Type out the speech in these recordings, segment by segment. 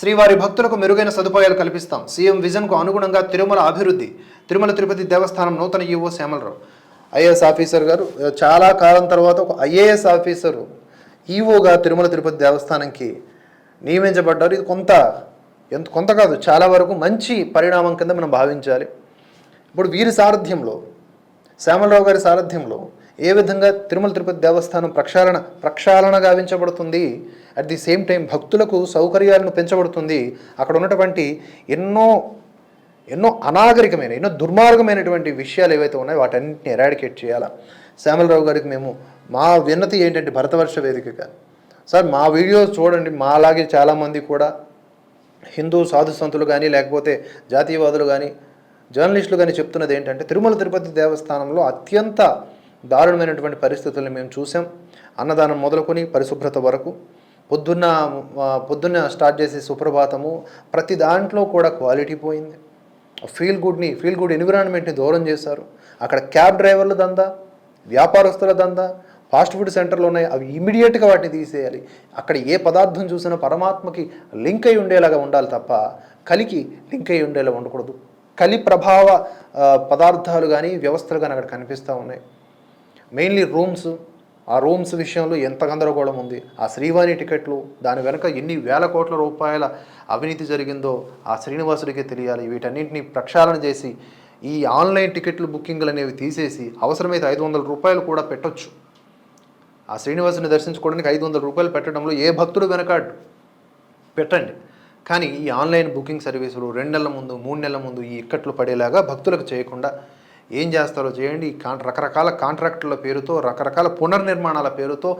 శ్రీవారి భక్తులకు మెరుగైన సదుపాయాలు కల్పిస్తాం. సీఎం విజన్కు అనుగుణంగా తిరుమల అభివృద్ధి తిరుమల తిరుపతి దేవస్థానం నూతన ఈవో శ్యామలరావు ఐఏఎస్ ఆఫీసర్ గారు చాలా కాలం తర్వాత ఒక ఐఏఎస్ ఆఫీసరు ఈవోగా తిరుమల తిరుపతి దేవస్థానంకి నియమించబడ్డారు. ఇది కొంత ఎంత కొంత కాదు చాలా వరకు మంచి పరిణామం కింద మనం భావించాలి. ఇప్పుడు వీరి సారథ్యంలో శ్యామలరావు గారి సారథ్యంలో ఏ విధంగా తిరుమల తిరుపతి దేవస్థానం ప్రక్షాళన ప్రక్షాళన గావించబడుతుంది? అట్ ది సేమ్ టైం భక్తులకు సౌకర్యాలను పెంచబడుతుంది. అక్కడ ఉన్నటువంటి ఎన్నో ఎన్నో అనాగరికమైన ఎన్నో దుర్మార్గమైనటువంటి విషయాలు ఏవైతే ఉన్నాయో వాటన్నింటిని ఎరాడికేట్ చేయాలా? శ్యామలరావు గారికి మేము మా విన్నతి ఏంటంటే భరతవర్ష వేదికగా. సార్ మా వీడియోస్ చూడండి. మా అలాగే చాలామంది కూడా హిందూ సాధు సంతులు కానీ లేకపోతే జాతీయవాదులు కానీ జర్నలిస్టులు కానీ చెప్తున్నది ఏంటంటే తిరుమల తిరుపతి దేవస్థానంలో అత్యంత దారుణమైనటువంటి పరిస్థితులను మేము చూసాం. అన్నదానం మొదలుకొని పరిశుభ్రత వరకు పొద్దున్న పొద్దున్న స్టార్ట్ చేసే సుప్రభాతము ప్రతి దాంట్లో కూడా క్వాలిటీ పోయింది. ఫీల్ గుడ్ని ఫీల్ గుడ్ ఎన్విరాన్మెంట్ని దూరం చేశారు. అక్కడ క్యాబ్ డ్రైవర్ల దందా వ్యాపారస్తుల దందా ఫాస్ట్ ఫుడ్ సెంటర్లు ఉన్నాయి. అవి ఇమీడియట్గా వాటిని తీసేయాలి. అక్కడ ఏ పదార్థం చూసినా పరమాత్మకి లింక్ అయి ఉండేలాగా ఉండాలి తప్ప కలికి లింక్ అయి ఉండేలా ఉండకూడదు. కలి ప్రభావ పదార్థాలు కానీ వ్యవస్థలు కానీ అక్కడ కనిపిస్తూ ఉన్నాయి. మెయిన్లీ రూమ్స్ ఆ రూమ్స్ విషయంలో ఎంత గందరగోళం ఉంది? ఆ శ్రీవాణి టికెట్లు దాని వెనుక ఎన్ని వేల కోట్ల రూపాయల అవినీతి జరిగిందో ఆ శ్రీనివాసుడికే తెలియాలి. వీటన్నింటినీ ప్రక్షాళన చేసి ఈ ఆన్లైన్ టికెట్లు బుకింగ్లు అనేవి తీసేసి అవసరమైతే ఐదు వందల రూపాయలు కూడా పెట్టొచ్చు. ఆ శ్రీనివాసుని దర్శించుకోవడానికి ఐదు వందల రూపాయలు పెట్టడంలో ఏ భక్తుడు వెనకాడు? పెట్టండి. కానీ ఈ ఆన్లైన్ బుకింగ్ సర్వీసులు రెండు నెలల ముందు మూడు నెలల ముందు ఈ ఇక్కట్లు పడేలాగా భక్తులకు చేయకుండా ఏం చేస్తారో చేయండి. ఈ రకరకాల కాంట్రాక్టుల పేరుతో రకరకాల పునర్నిర్మాణాల పేరుతో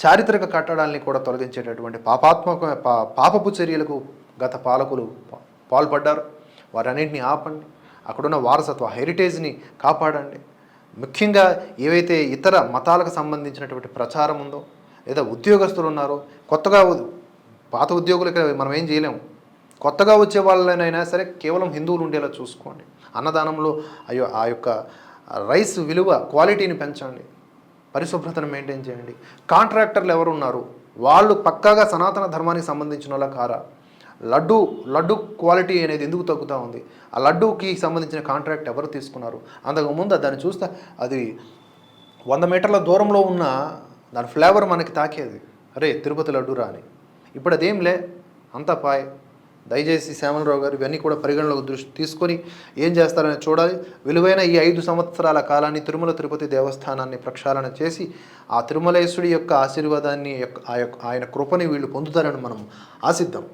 చారిత్రక కట్టడాల్ని కూడా తొలగించేటటువంటి పాపాత్మక పాపపు చర్యలకు గత పాలకులు పాల్పడ్డారు. వారన్నింటినీ ఆపండి. అక్కడున్న వారసత్వ హెరిటేజ్ని కాపాడండి. ముఖ్యంగా ఏవైతే ఇతర మతాలకు సంబంధించినటువంటి ప్రచారం ఉందో లేదా ఉద్యోగస్తులు ఉన్నారో కొత్తగా పాత ఉద్యోగులకి మనం ఏం చేయలేము. కొత్తగా వచ్చే వాళ్ళనైనా సరే కేవలం హిందువులు ఉండేలా చూసుకోండి. అన్నదానంలో అయ్యో ఆ యొక్క రైస్ విలువ క్వాలిటీని పెంచండి. పరిశుభ్రతను మెయింటైన్ చేయండి. కాంట్రాక్టర్లు ఎవరు ఉన్నారు వాళ్ళు పక్కాగా సనాతన ధర్మానికి సంబంధించిన వాళ్ళ కారా? లడ్డు లడ్డు క్వాలిటీ అనేది ఎందుకు తగ్గుతూ ఉంది? ఆ లడ్డూకి సంబంధించిన కాంట్రాక్ట్ ఎవరు తీసుకున్నారు? అంతకుముందు దాన్ని చూస్తే అది వంద మీటర్ల దూరంలో ఉన్న దాని ఫ్లేవర్ మనకి తాకేది. అరే తిరుపతి లడ్డు రాని ఇప్పుడు అదేం లే అంతా పాయ్. దయచేసి శ్యామలరావు గారు ఇవన్నీ కూడా పరిగణలోకి దృష్టి తీసుకొని ఏం చేస్తారని చూడాలి. విలువైన ఈ ఐదు సంవత్సరాల కాలాన్ని తిరుమల తిరుపతి దేవస్థానాన్ని ప్రక్షాళన చేసి ఆ తిరుమలేశ్వరుడి యొక్క ఆశీర్వాదాన్ని యొక్క- ఆ యొక్క ఆయన కృపని వీళ్ళు పొందుతారని మనం ఆశిద్దాం.